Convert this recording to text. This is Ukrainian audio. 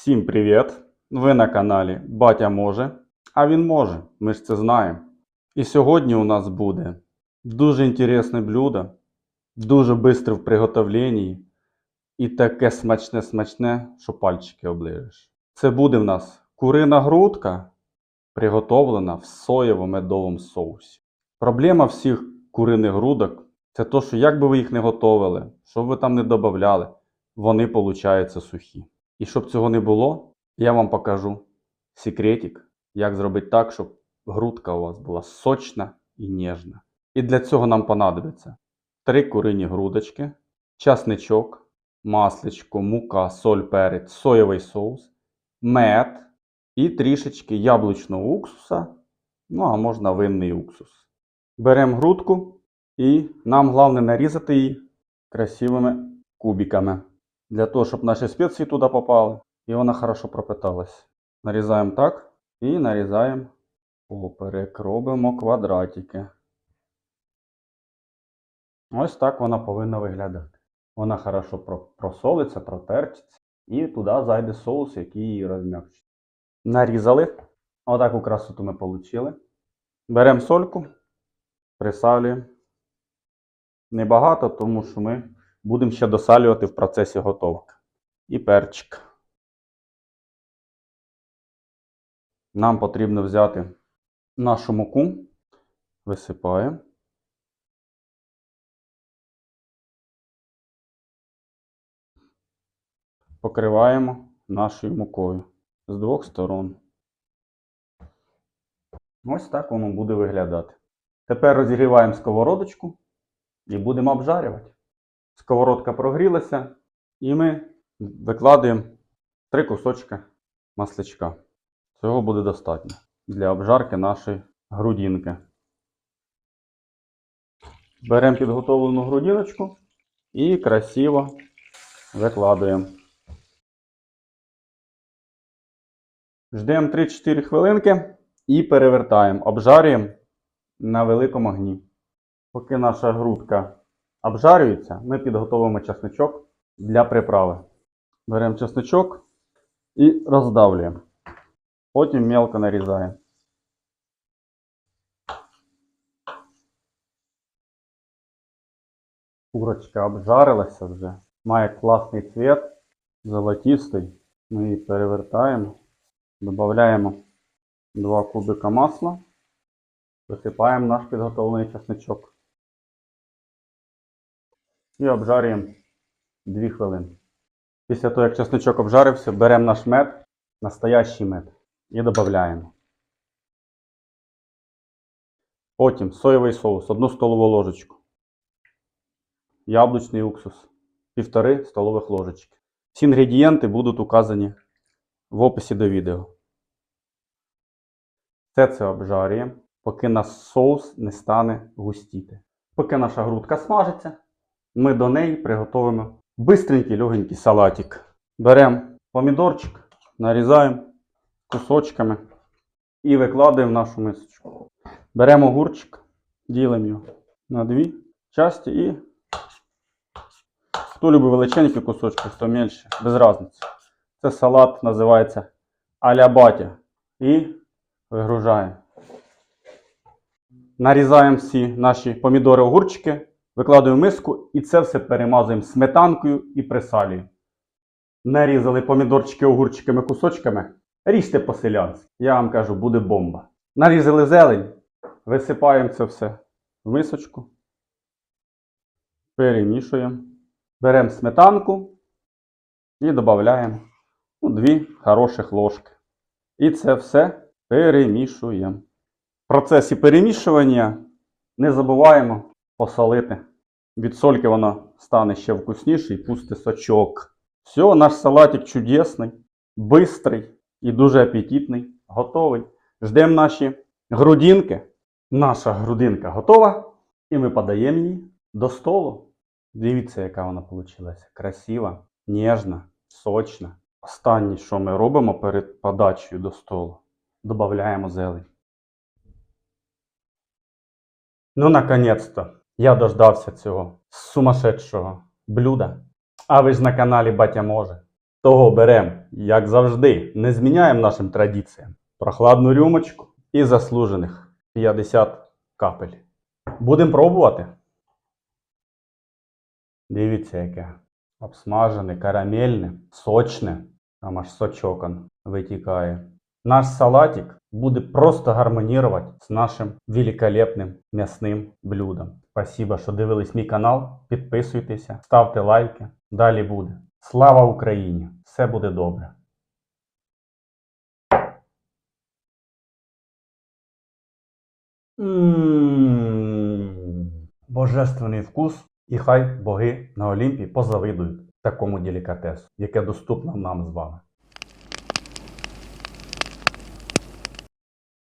Всім привіт! Ви на каналі Батя може, а він може, ми ж це знаємо. І сьогодні у нас буде дуже інтересне блюдо, дуже швидке в приготовленні і таке смачне-смачне, що пальчики оближеш. Це буде в нас курина грудка, приготовлена в соєво-медовому соусі. Проблема всіх куриних грудок це то, що як би ви їх не готовили, що б ви там не додавали, вони получаються сухі. І щоб цього не було, я вам покажу секретик, як зробити так, щоб грудка у вас була сочна і ніжна. І для цього нам понадобиться 3 курині грудочки, часничок, масличко, мука, соль, перець, соєвий соус, мед і трішечки яблучного уксуса, ну а можна винний уксус. Беремо грудку і нам головне нарізати її красивими кубиками. Для того, щоб наші спеції туди попали і вона хорошо пропиталась. Нарізаємо так і нарізаємо поперек. Робимо квадратики. Ось так вона повинна виглядати. Вона хорошо просолиться, протерчиться. І туди зайде соус, який її розм'якчить. Нарізали. Отаку красоту ми отримали. Беремо сольку, присалюємо. Небагато, тому що ми будемо ще досалювати в процесі готовки. І перчик. Нам потрібно взяти нашу муку, висипаємо. Покриваємо нашою мукою з двох сторон. Ось так воно буде виглядати. Тепер розігріваємо сковородочку і будемо обжарювати. Сковородка прогрілася, і ми викладаємо три кусочки маслячка. Цього буде достатньо для обжарки нашої грудинки. Беремо підготовлену грудиночку і красиво викладаємо. Ждемо 3-4 хвилинки і перевертаємо, обжарюємо на великому огні. Поки наша грудка обжарюється, ми підготовимо чесничок для приправи. Беремо чесничок і роздавлюємо. Потім мелко нарізаємо. Курочка обжарилася вже. Має класний цвіт, золотистий. Ми її перевертаємо. Додаємо 2 кубика масла. Висипаємо наш підготовлений чесничок. І обжарюємо 2 хвилини. Після того, як чесночок обжарився, беремо наш мед, настоящий мед, і додаємо. Потім соєвий соус, 1 столову ложечку. Яблучний уксус, 1,5 столових ложечки. Всі інгредієнти будуть указані в описі до відео. Все це обжарюємо, поки наш соус не стане густіти. Поки наша грудка смажиться, ми до неї приготуємо бистренький легенький салатик. Беремо помідорчик, нарізаємо кусочками і викладаємо в нашу мисочку. Беремо огурчик, ділимо його на дві часті і хто любить величенькі кусочки, хто менше, без різниці. Це салат називається аля батя. І вигружаємо. Нарізаємо всі наші помідори огурчики, миску і це все перемазуємо сметанкою і присалюємо. Нарізали помідорчики огурчиками кусочками. Ріжте по-селянськи. Я вам кажу, буде бомба. Нарізали зелень, висипаємо це все в мисочку. Перемішуємо. Беремо сметанку і додаємо ну, дві хороших ложки. І це все перемішуємо. В процесі перемішування не забуваємо посолити. Від сольки воно стане ще вкусніше і пусти сочок. Все, наш салатик чудесний, бистрий і дуже апетитний. Готовий. Ждемо наші грудинки. Наша грудинка готова. І ми подаємо її до столу. Дивіться, яка вона вийшла. Красива, ніжна, сочна. Останнє, що ми робимо перед подачею до столу, додаємо зелень. Ну, наконець-то, я дождався цього сумасшедшого блюда. А ви ж на каналі Батя може. Того берем, як завжди, не зміняємо нашим традиціям. Прохладну рюмочку і заслужених 50 капель. Будемо пробувати. Дивіться, яке. Обсмажене, карамельне, сочне. Там аж сочокон витікає. Наш салатик буде просто гармонірувати з нашим великолепним м'ясним блюдом. Спасибо, що дивились мій канал. Підписуйтеся, ставте лайки. Далі буде. Слава Україні! Все буде добре. Божественний вкус, і хай боги на Олімпі позавидують такому делікатесу, яке доступно нам з вами.